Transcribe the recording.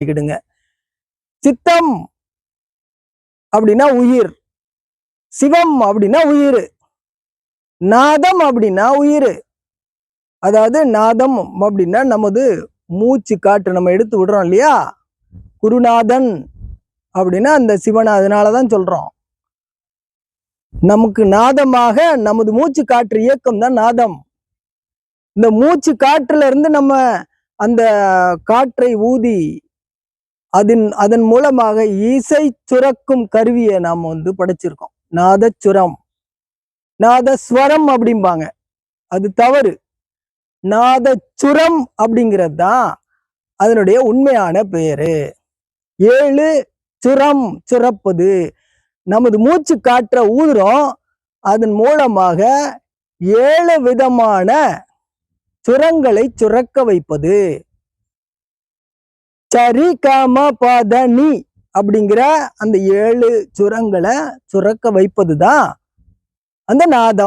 பண்ணிக்கிடுங்க சித்தம் அப்படின்னா உயிர். சிவம் அப்படின்னா உயிர். நாதம் அப்படின்னா உயிர். அதாவது நாதம் அப்படின்னா நமது மூச்சு காற்று நம்ம எடுத்து விடுறோம் இல்லையா? குருநாதன் அப்படின்னா அந்த சிவனை அதனால தான் சொல்றோம். நமக்கு நாதமாக நமது மூச்சு காற்று இயக்கம் தான் நாதம். இந்த மூச்சு காற்றுல இருந்து நம்ம அந்த காற்றை ஊதி அதன் அதன் மூலமாக இசை சுரக்கும் கருவியை நாம் வந்து படைச்சிருக்கோம். நாதச்சுரம். நாதஸ்வரம் அப்படிம்பாங்க. அது தவறு. நாதச்சுரம் அப்படிங்கிறது தான் அதனுடைய உண்மையான பெயரு. ஏழு சுரம் சுரப்பது. நமது மூச்சு காற்ற ஊதுறோம். அதன் மூலமாக ஏழு விதமான சுரங்களை சுரக்க வைப்பது. சரி காம பதனி அப்படிங்கிற அந்த ஏழு சுரங்களை சுரக்க வைப்பது தான் அந்த நாதம்.